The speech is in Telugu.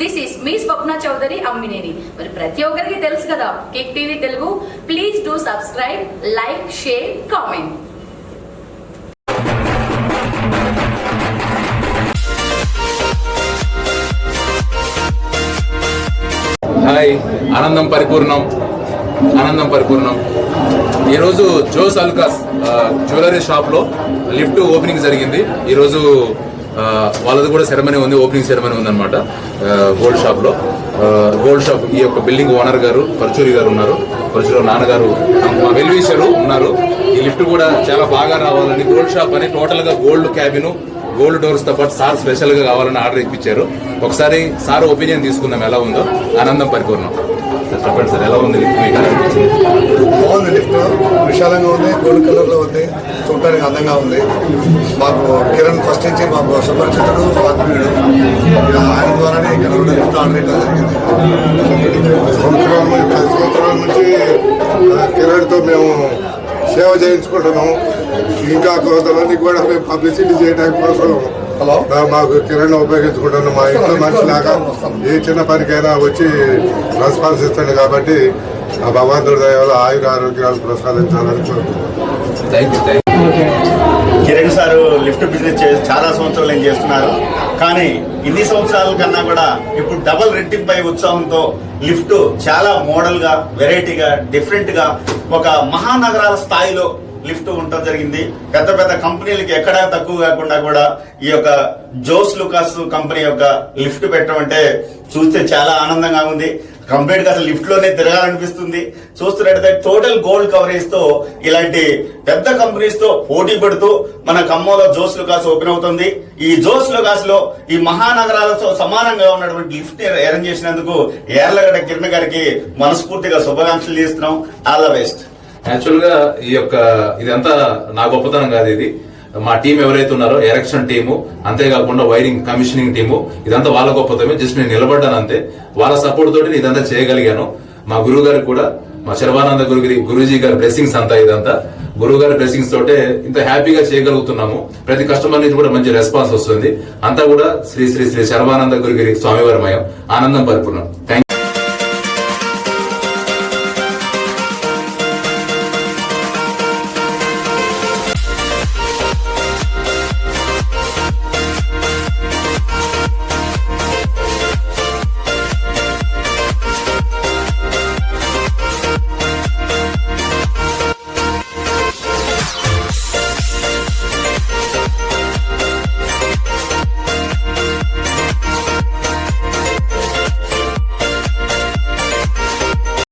దిస్ ఈస్ మీ స్వప్న చౌదరి అమ్మినేని మరి ప్రతి ఒక్కరికి తెలుసు కదా cake TV Telugu. Please do subscribe like share comment hi ఆనందం పరిపూర్ణం ఆనందం పరిపూర్ణం ఈరోజు జోస్ అల్కాస్ జ్యువెలరీ షాప్లో లిఫ్ట్ ఓపెనింగ్ జరిగింది. ఈరోజు వాళ్ళది కూడా సెరమనీ ఉంది ఓపెనింగ్ సెరమనీ ఉందన్నమాట ఆ, గోల్డ్ షాప్లో గోల్డ్ షాప్ ఈ యొక్క బిల్డింగ్ ఓనర్ గారు పరచూరి గారు ఉన్నారు. పరచూరి నాన్నగారు మా ఉన్నారు. ఈ లిఫ్ట్ కూడా చాలా బాగా రావాలని గోల్డ్ షాప్ అని టోటల్గా గోల్డ్ క్యాబిన్ గోల్డ్ డోర్స్తో పాటు సార్ స్పెషల్గా కావాలని ఆర్డర్ ఇప్పించారు. ఒకసారి సార్ ఒపీనియన్ తీసుకుందాం ఎలా ఉందో. ఆనందం పరిపూర్ణం. సార్ చెప్పండి సార్ ఎలా ఉంది లిఫ్ట్? మీకు ఎలా అనిపించింది? బాగుంది లిఫ్ట్. విశాలంగా ఉంది గోల్డ్ కలర్లో ఉంది చూడటానికి అందంగా ఉంది. మాకు కిరణ్ ఫస్ట్ నుంచి మాకు సుపరిచితుడు ఆత్మీయుడు. ఇక ఆయన ద్వారానే ఇక్కడ ఉన్న లిఫ్ట్ ఆర్డర్ ఇవ్వడం జరిగింది. సంవత్సరాల నుంచి పది సంవత్సరాల నుంచి కిరణ్తో మేము సేవ చేయించుకుంటున్నాం ఇంకా కొంతమందికి కూడా మేము పబ్లిసిటీ చేయడానికి కోసం హలో? మాకు కిరణ్ ఉపయోగించుకుంటున్నాం మా ఇంట్లో మనిషిలాగా ఏ చిన్న పనికైనా వచ్చి రెస్పాన్స్ ఇస్తాడు కాబట్టి ఆ భగవంతుడి దయవల్ల ఆయుర ఆరోగ్యాలు ప్రసాదించాలని కిరణ్ సార్ లిఫ్ట్ బిజినెస్ చాలా సంవత్సరాలు ఏం చేస్తున్నారు. కానీ ఇన్ని సంవత్సరాల కన్నా కూడా ఇప్పుడు డబల్ రెట్టింపై ఉత్సాహంతో లిఫ్ట్ చాలా మోడల్గా వెరైటీగా డిఫరెంట్గా ఒక మహానగరాల స్థాయిలో లిఫ్ట్ ఉండటం జరిగింది. పెద్ద పెద్ద కంపెనీలకి ఎక్కడా తక్కువ కాకుండా కూడా ఈ యొక్క జోస్ లుకాస్ కంపెనీ యొక్క లిఫ్ట్ పెట్టడం అంటే చూస్తే చాలా ఆనందంగా ఉంది. కంప్లీట్గా అసలు లిఫ్ట్లోనే తిరగాలనిపిస్తుంది. చూస్తున్నట్టయితే టోటల్ గోల్డ్ కవరేజ్తో ఇలాంటి పెద్ద కంపెనీస్తో పోటీ పడుతూ మన ఖమ్మంలో జోస్ లుకాస్ ఓపెన్ అవుతుంది. ఈ జోస్ లుకాస్లో ఈ మహానగరాలతో సమానంగా ఉన్నటువంటి లిఫ్ట్ అరేంజ్ చేసినందుకు ఏర్లగడ్డ కిరణ్ గారికి మనస్ఫూర్తిగా శుభాకాంక్షలు చేస్తున్నాం. All the best. యాక్చువల్గా ఈ యొక్క ఇదంతా నా గొప్పతనం కాదు ఇది. మా టీం ఎవరైతే ఉన్నారో ఎరక్షన్ టీము అంతేకాకుండా వైరింగ్ కమిషనింగ్ టీము ఇదంతా వాళ్ళ గొప్పతమే జస్ట్ నేను నిలబడ్డాను అంతే. వాళ్ళ సపోర్ట్ తోటి నేను ఇదంతా చేయగలిగాను. మా గురువు గారికి కూడా మా శర్వానంద గురుగిరి గురూజీ గారి బ్లెస్సింగ్స్ అంతా ఇదంతా. గురువు గారి బ్లెస్సింగ్స్ తోటే ఇంత హ్యాపీగా చేయగలుగుతున్నాము. ప్రతి కస్టమర్ నుంచి కూడా మంచి రెస్పాన్స్ వస్తుంది. అంతా కూడా శ్రీ శ్రీ శ్రీ శర్వానంద గురుగిరి స్వామివారి మయం. ఆనందం పరిపూర్ణం థ్యాంక్